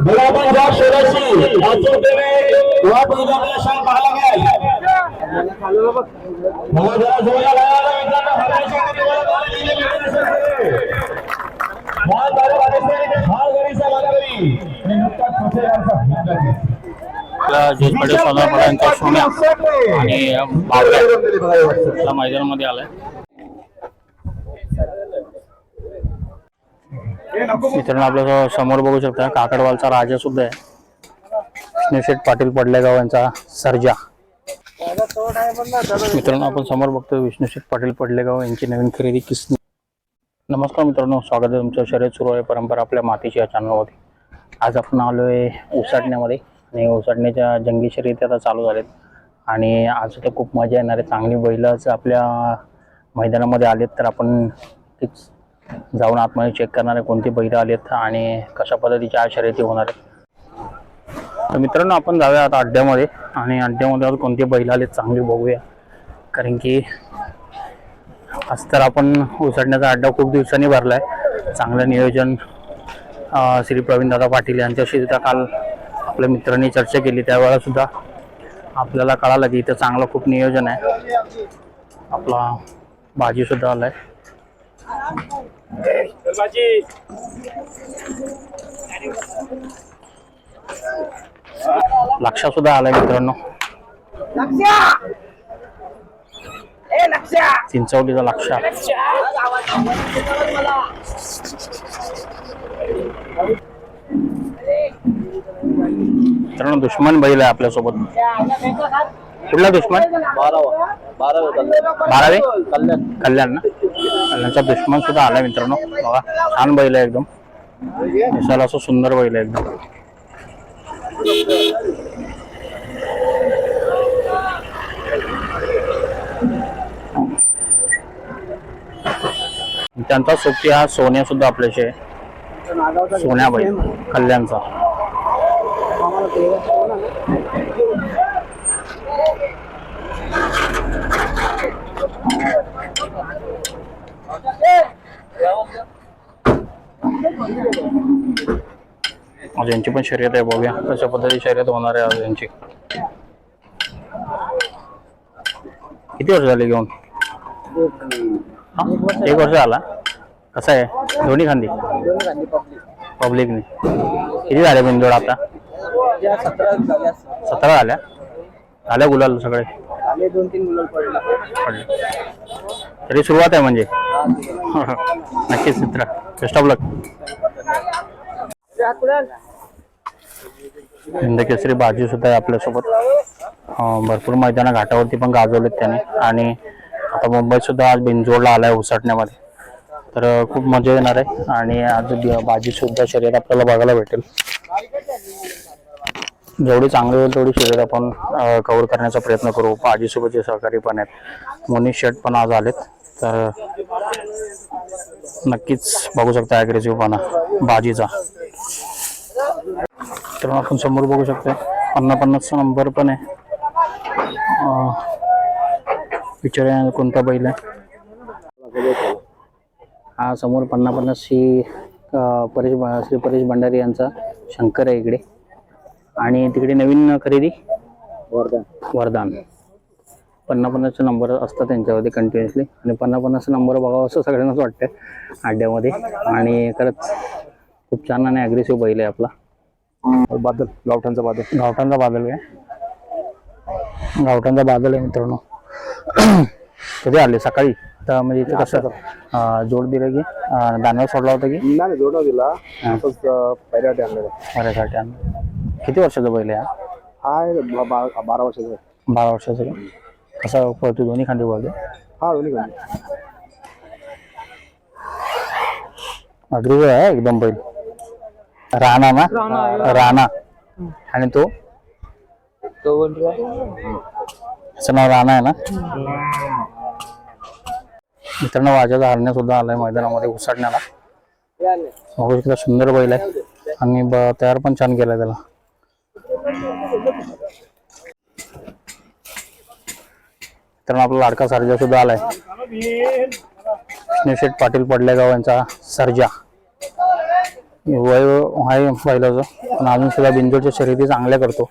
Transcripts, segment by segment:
गुलाबा जा शेराशी अचूकतेने या बैल आपल्या शान पाहायला मिळेल. मला जरा जोराला लावा मित्रांनो. हरण्याच्या मध्ये मला बॉल दिले मिळते माल तारे वालेश्वरी माल गरीचा मालकरी आणि नुकताच फसे यांचा आपला जेजपाडी सोलापूरांचा सोन्या आणि बावड्या या मैदानामध्ये आलाय मित्रांनो आपल्यासमोर बघू शकता काकडवालचा राजा सुद्धा आहे. स्नेशेठ पाटील पडलेगाव यांचा सर्जा. मित्रांनो आपण समोर बघतो विष्णुशेठ पाटील पडलेगाव यांची नवीन खरेदी किसनी. नमस्कार मित्रांनो स्वागत आहे तुमचं. शर्यत सुरू आहे परंपरा आपल्या मातीची या चॅनलमध्ये आज आपण आलो आहे उसाटण्यामध्ये आणि उसाटण्याच्या जंगी शर्यती आता चालू झालेत. आणि आज तर खूप मजा येणार आहे. चांगली बैलच आपल्या मैदानामध्ये आलेत तर आपण तीच जाऊन आतमध्ये चेक करणार आहे बैल बैलं आलेत आणि कशा पद्धतीच्या आशर्यती शर्यती होणार आहेत. तर मित्रांनो आपण जाऊया आता अड्ड्यामध्ये आणि अड्ड्यामध्ये आज कोणते बैल आलेत चांगले बघूया. कारण की आज तर आपण उसडण्याचा अड्डा खूप दिवसांनी भरला आहे चांगलं नियोजन श्री प्रवीणदादा पाटील यांच्याशी सुद्धा काल आपल्या मित्रांनी चर्चा केली. त्यावेळेला सुद्धा आपल्याला कळालं की इथं चांगलं खूप नियोजन आहे. आपला भाजीसुद्धा आला आहे लक्षा सुद्धा आलाय मित्रांनो. चिंचवलीचा लक्षा मित्रांनो दुश्मन बैल आहे आपल्यासोबत. कुठला दुश्मन? बारावे. कल्याण. ना? कल्याणचा दुश्मन सुद्धा आलाय मित्रांनो. बघा छान बैल आहे एकदम. दिसायला असं सुंदर बैल आहे एकदम. त्यांचा सोबती हा सोन्या सुद्धा आपल्याशी आहे. सोन्याबाई कल्याणचा. आज यांची पण शर्यत आहे बघूया. कशा पद्धती शर्यत होणार आहे आज यांची. किती वर्ष झाली घेऊन? एक वर्ष आला कसं आहे? दोन्ही खांदी? पब्लिकने किती झाले बिंदोड आता? सतरा झाल्या? झाल्या गुलाल सगळे? दोन तीन पडले. पडले तरी सुरुवात आहे म्हणजे. नक्कीच मित्र. बेस्ट ऑफ लक हिंदकेसरी बाजी सुद्धा आहे आपल्यासोबत. भरपूर मैदाना घाटावरती पण गाजवलेत त्याने. आणि आता मुंबईत सुद्धा आज बिनजोडला आलाय उसटण्यामध्ये. तर खूप मजा येणार आहे. आणि आज बाजी सुद्धा शर्यत आपल्याला बघायला भेटेल. जेवढी चांगली होईल तेवढी शर्यत आपण कव्हर करण्याचा प्रयत्न करू. बाजीसोबतचे सहकारी पण आहेत. मोनिश शेट पण आज आलेत. तर नक्कीच बघू शकता ॲग्रेसिव्हपणा बाजीचा. तर आपण समोर बघू शकतो पन्नास पन्नासचा नंबर पण आहे. अं, विचारूया कोणता बैल आहे? हा समोर पन्नास पन्नास ही अं, परेश श्री परेश भंडारी यांचा शंकर आहे इकडे. आणि तिकडे नवीन खरेदी? वर्धन वरदान. पन्नास पन्नासचे नंबर असतात त्यांच्यावरती कंटिन्युअसली आणि पन्नास पन्नासचे नंबर बघावं असं सगळ्यांनाच वाटतं अड्ड्यामध्ये आणि खरंच खूप छान आणि ॲग्रेसिव्ह बैल आहे आपला. बादल गावठांचा बादल. गावठांचा बादल आहे गावठांचा बादल आहे मित्रांनो. कधी आले? सकाळी? तर म्हणजे इथे कसं? जोड दिलं की अं, दाण्यावर सोडला होता की? नाही जोडा दिला असंच आणलेला. आणलं. किती वर्षाचा बैल आहे हा? हाय बा- बा- बारा वर्षाचा आहे. बारा वर्षाचा का कसा पळतो दोन्ही खांदी पळतो हा दोन्ही खाली. अग्री आहे एकदम बैल. राणा ना? राणा आणि तो? त्याचं नाव राणा आहे ना? मित्रांनो वाजाचा हरण्या सुद्धा आलाय मैदानामध्ये उसडण्याला बघू शकता सुंदर बैल आहे. आणि ब- तयार पण छान केलाय त्याला. मित्रांनो आपला लाडका सर्जा सुद्धा आलाय. स्नेशेठ पाटील पडलेगाव यांचा सर्जा. वय आहे बैलाचं पण अजून सुद्धा बिंदूच्या शर्यती चांगल्या करतो.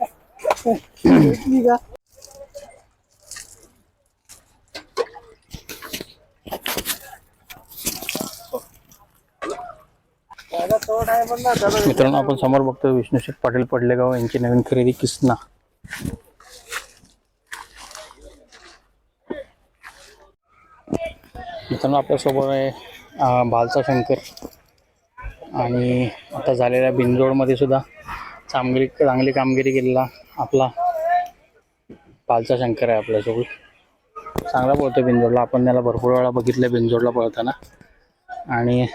मित्रांनो आपण समोर बघतो विष्णुशेठ पाटील पडलेगाव यांची नवीन खरेदी किसना. मित्रांनो आपल्यासोबत आहे भालचा शंकर. आणि आता झालेल्या बिनजोडमध्ये सुद्धा चांगली चांगली कामगिरी केलेला आपला पालचा शंकर आहे आपल्यासोबत चांगला पळतो बिनजोडला आपण त्याला भरपूर वेळा बघितलं बिनजोडला पळताना. आणि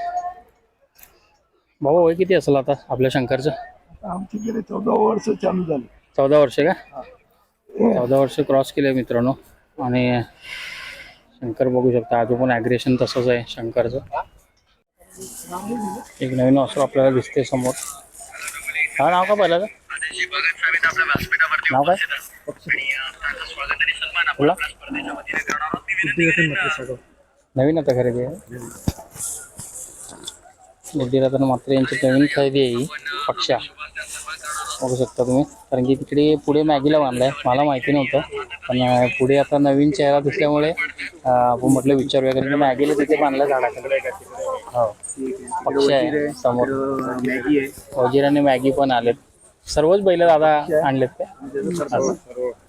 बाबा वय किती असेल आता आपल्या शंकरचं? आमची गेले चौदा वर्ष चालू झाली. चौदा वर्ष का? चौदा वर्ष क्रॉस केले मित्रांनो. आणि शंकर बघू शकता. अजून पण ॲग्रेशन तसंच आहे शंकरचं. एक नवीन वासरू आपल्याला दिसते समोर. हा नाव का पहिलं? नाव काय? बोला. नवीन आता खरेदी आहे. बुद्धिरत्न मात्र यांची नवीन खरेदी आहे ही. पक्षा. बघू शकता तुम्ही. कारण की तिकडे पुढे मॅगीला बांधलाय मला माहिती नव्हतं. पण पुढे आता नवीन चेहरा दिसल्यामुळे आपण म्हटलं विचारूया. कारण मॅगीला तिथे बांधलं झाडाकडे हो पक्ष आहे समोर मॅगी आहे. वजीर आणि मॅगी पण आलेत. सर्वच बैल दादा आणलेत असं.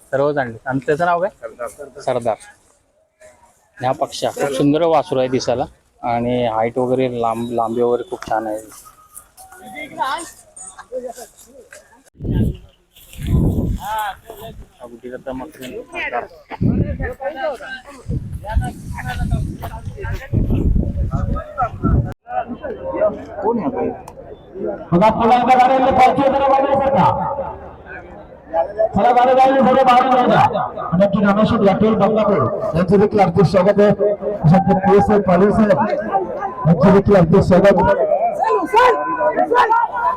सर्वच आणलेत. आणि त्याचं नाव काय? सरदार. हा पक्षा. खूप सुंदर वासरू आहे दिसायला. आणि हाईट वगैरे लांब लांबी वगैरे खूप छान आहे. हा सरदार. कोण आहे आता? बघा पुन्हा एकदा गाड्यांना पालखी जरा बाजूला सरका. चला गाडी गाडी थोडं बाहेर जाऊ द्या. नक्की रामेश्वर याटोल बंगापूर यांचे देखील हार्दिक स्वागत आहे अशा पी एस आय पाटील साहेब यांचे देखील हार्दिक स्वागत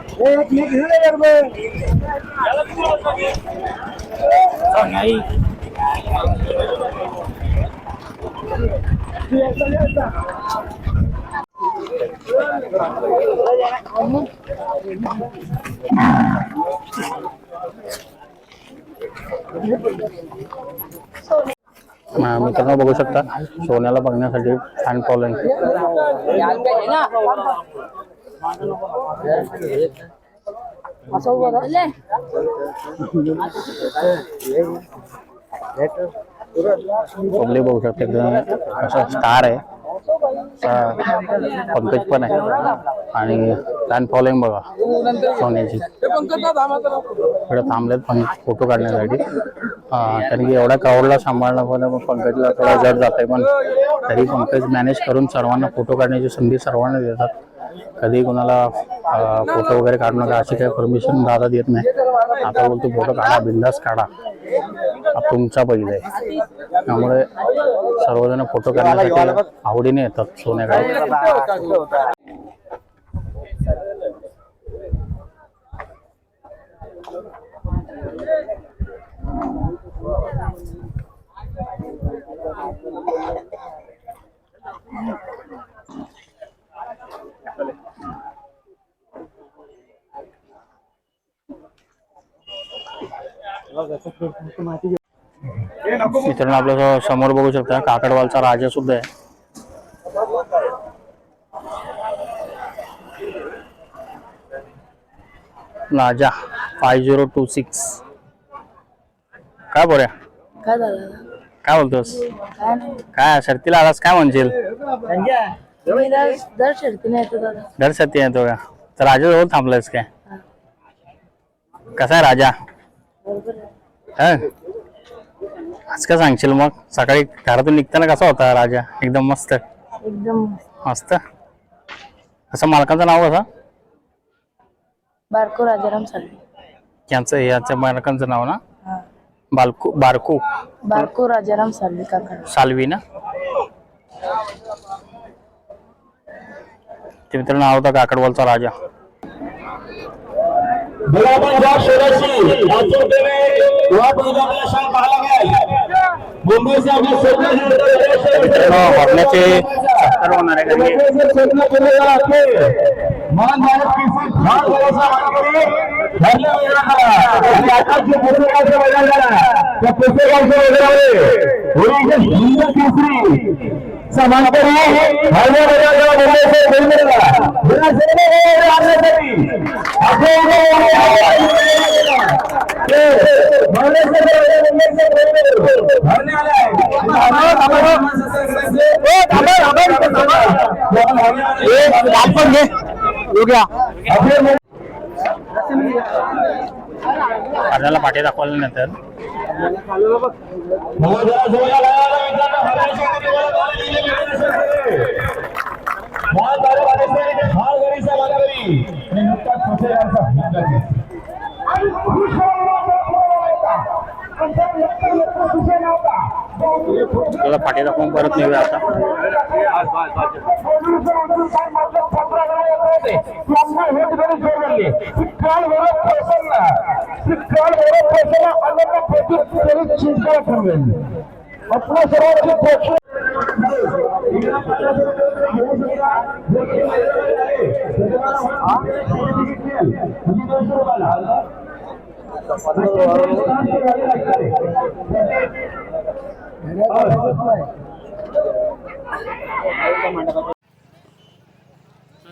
देखील हार्दिक हार्दिक स्वागत आपला जेजकडे सोलापूर यांचा सोन्या आणि बावऱ्या या मैदानामध्ये आलाय हा, मित्रांनो बघू शकता सोन्याला बघण्यासाठी फॅन फॉलोइंग पब्लिक बघू शकता एकदम असा स्टार आहे. पंकज पण आहे. आणि फॅन फॉलोइंग बघा सोन्याची. इकडे थांबलेत पण फोटो काढण्यासाठी. कारण की एवढ्या क्राऊडला सांभाळणं पण मग पंकजला थोडा जड जात आहे पण तरी पंकज मॅनेज करून सर्वांना फोटो काढण्याची संधी सर्वांना देतात. कधी कोणाला फोटो वगैरे काढू नका अशी काही परमिशन दादा देत नाही. आता बोलतो फोटो काढा बिंदास काढा. हा तुमचा पहिला आहे. त्यामुळे सर्वजण फोटो काढण्यासाठी आवडीने येतात सोन्याकडे. मित्रांनो आपल्यासमोर बघू शकता काकडवालचा राजा सुद्धा आहे. राजा फाय झिरो टू सिक्स काय बोऱ्या काय झालं? काय बोलतोस? काय नाही. काय शर्तीला आलास काय म्हणशील? मी दर दर शर्तीने येतो दादा. दर शर्ती येतो का? तर राजाजवळ थांबलायस काय? कसा आहे राजा? बरोबर. हा? आज काय सांगशील मग? सकाळी घरातून निघताना कसा होता राजा? एकदम मस्त? एकदम मस्त. असं मालकाचं नाव कसं बारको राजाराम सालवी यांचं याच्या मालकांचं नाव ना? हा. बालको बारको. बारको राजाराम सालवी काका. सालवी ना? ते मित्रांनो हा होता काकडवालचा राजा. बघा आपण ज्या शहराशी लातूरकडे या बैलाला शाण पाहायला मिळाल मुंबई से आपले स्वप्न मित्रांनो हरण्याचे सत्तर होणार आहे कारण की स्वप्न केलेलं आहे मान भारत केसरी फार भरोसा मानकरी धरले मैदानाला आणि आता जे पुस्तकाचं मैदान झाला त्या पुस्तकाच्या मैदानामध्ये होळीचे सुंदर केसरी समांतरी हरण्या मैदानाला मुंबईचे बैलगाडा पाठी दाखवल्यानंतर त्याला पाठी दाखवून परत नेऊया आता? अपना सर्वांची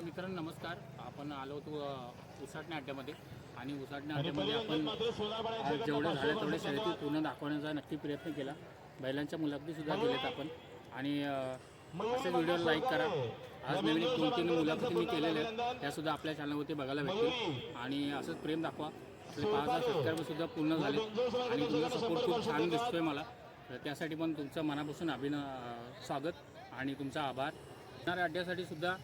मित्रांनो नमस्कार. आपण आलो होतो अ, उसाटणे अड्ड्यामध्ये. आणि उसाटणे अड्ड्यामध्ये आपण जेवढे झाले तेवढे शर्यती पूर्ण दाखवण्याचा नक्की प्रयत्न केला. बैलांच्या मुलाखतीसुद्धा दिलेत आपण. आणि असे व्हिडिओ लाईक करा. आज नवीन एक दोन तीन मुलाखती मी केलेल्या आहेत. त्यासुद्धा आपल्या चॅनलवरती बघायला भेटतील. आणि असंच प्रेम दाखवा. आपले पाच हजार सबस्क्रायबरसुद्धा पूर्ण झाले आणि तुमचा सपोर्ट खूप छान दिसतोय मला. तर त्यासाठी पण तुमचं मनापासून अभिन स्वागत आणि तुमचा आभार. येणाऱ्या अड्ड्यासाठी सुद्धा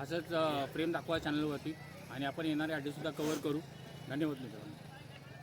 असंच प्रेम दाखवा चॅनलवरती आणि आपण येणारे अड्डेसुद्धा कवर करू. धन्यवाद मित्रांनो.